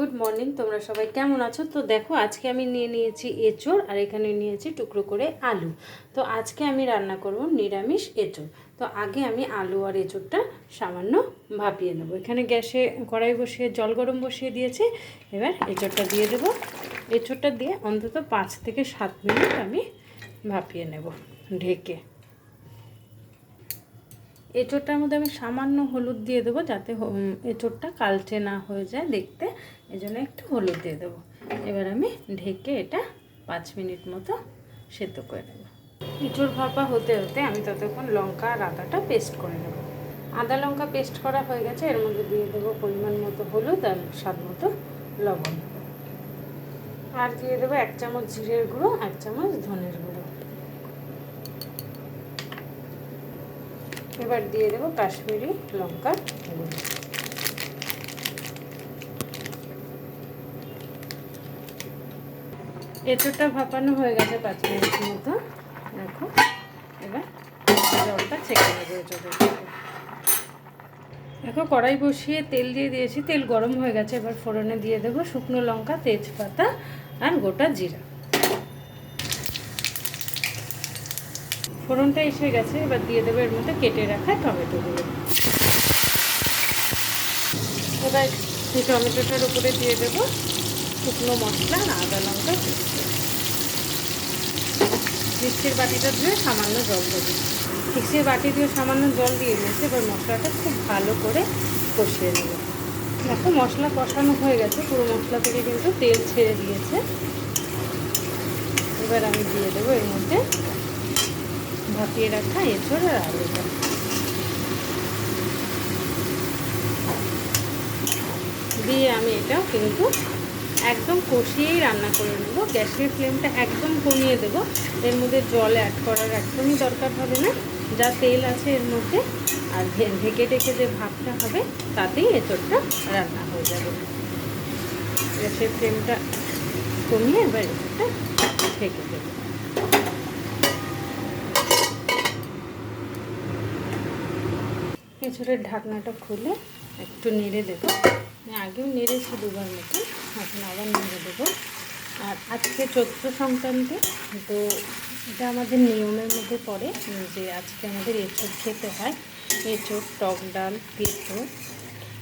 Good morning, তোমরা সবাই কেমন আছো? তো দেখো, আজকে আমি নিয়ে নিয়েছি এঁচোড় আর এখানে নিয়েছি টুকরো করে আলু। তো আজকে আমি রান্না করব নিরামিষ এঁচোড়। তো আগে আমি আলু আর এঁচোড়টা সামান্য ভাপিয়ে নেব। এখানে গ্যাসে কড়াই বসিয়ে, জল গরম বসিয়ে দিয়েছি। এবার এঁচোড়টা দিয়ে দেবো। এঁচোড়টা দিয়ে অন্তত পাঁচ থেকে সাত মিনিট আমি ভাপিয়ে নেব ঢেকে। এঁচোড়টার মধ্যে আমি সামান্য হলুদ দিয়ে দেবো যাতে এঁচোড়টা কালচে না হয়ে যায় দেখতে। এই জন্য একটু হলুদ দিয়ে দেবো। এবার আমি ঢেকে এটা পাঁচ মিনিট মতো সেদ্ধ করে নেব। এঁচোড় ভাপা হতে হতে আমি ততক্ষণ লঙ্কা আর আদাটা পেস্ট করে নেব। আদা লঙ্কা পেস্ট করা হয়ে গেছে, এর মধ্যে দিয়ে দেবো পরিমাণ মতো হলুদ আর স্বাদ মতো লবণ। আর দিয়ে দেবো এক চামচ জিরের গুঁড়ো, এক চামচ ধনের গুঁড়ো। এবার দিয়ে দেবো কাশ্মীরি লঙ্কা। এঁচোড়টা ভাপানো হয়ে গেছে পাঁচ মিনিট মতো। দেখো, এবার জলটা ছেঁকে নেব দেখো, কড়াই বসিয়ে তেল দিয়ে দিয়েছি। তেল গরম হয়ে গেছে, এবার ফোড়নে দিয়ে দেবো শুকনো লঙ্কা, তেজপাতা আর গোটা জিরা। ফোড়নটা এসে গেছে, এবার দিয়ে দেবো এর মধ্যে কেটে রাখা টমেটোগুলো। এবার এই টমেটোটার উপরে দিয়ে দেবো শুকনো মশলা আদা লঙ্কা মিক্সির বাটিটা ধুয়ে সামান্য জল দেবো মিক্সির বাটি দিয়ে সামান্য জল দিয়ে দিয়েছি, এবার মশলাটা খুব ভালো করে কষিয়ে নেব। দেখো মশলা কষানো হয়ে গেছে, পুরো মশলা থেকে কিন্তু তেল ছেড়ে দিয়েছে। এবার আমি দিয়ে দেবো এর মধ্যে ভাপিয়ে রাখা এঁচড় আর আলুটা। দিয়ে আমি এটাও কিন্তু একদম কষিয়েই রান্না করে নেব। গ্যাসের ফ্লেমটা একদম কমিয়ে দেব। এর মধ্যে জল অ্যাড করার একদমই দরকার হবে না। যা তেল আছে এর মধ্যে আর ঢেকে ঢেকে যে ভাবটা হবে তাতেই এঁচড়টা রান্না হয়ে যাবে। গ্যাসের ফ্লেমটা কমিয়ে এবার এঁচড়টা ঢেকে দেবো। এঁচড়ের ঢাকনাটা খুলে একটু নেড়ে দেবো। আগেও নেড়েছি দুবার মতো এখন আবার নেড়ে দেবো। আর আজকে চৈত্র সংক্রান্তি, তো এটা আমাদের নিয়মের মধ্যে পড়ে যে আজকে আমাদের এঁচড় খেতে হয়। এঁচড়, টক ডাল, পেঁপো,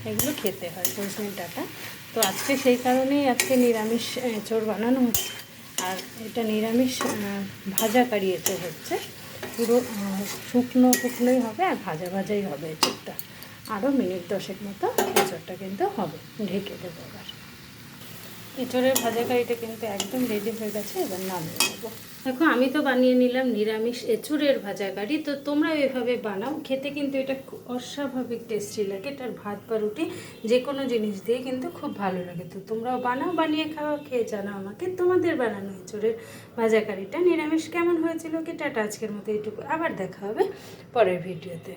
এগুলো খেতে হয়, সজনে ডাটা। তো আজকে সেই কারণেই আজকে নিরামিষ, এঁচড় বানানো হচ্ছে। আর এটা নিরামিষ ভাজা কারি হচ্ছে। পুরো শুকনো শুকনোই হবে আর ভাজা ভাজাই হবে এঁচুরটা আরও মিনিট দশেক মতো এঁচুরটা কিন্তু হবে, ঢেকে দেবো এবার। এঁচড়ের ভাজা কারিটা কিন্তু একদম রেডি হয়ে গেছে, এবার নেব। দেখো, আমি তো বানিয়ে নিলাম নিরামিষ এঁচুড়ের ভাজা কারি, তো তোমরা এভাবে বানাও। খেতে কিন্তু এটা অস্বাভাবিক টেস্টি লাগে এটার ভাত বা রুটি যে কোনো জিনিস দিয়ে কিন্তু খুব ভালো লাগে। তো তোমরাও বানাও, বানিয়ে খাওয়া খেয়ে জানাও আমাকে তোমাদের বানানো এঁচুড়ের ভাজা কারিটা। নিরামিষ কেমন হয়েছিল কি, টাটা, আজকের মতো এইটুকু আবার দেখা হবে পরের ভিডিওতে।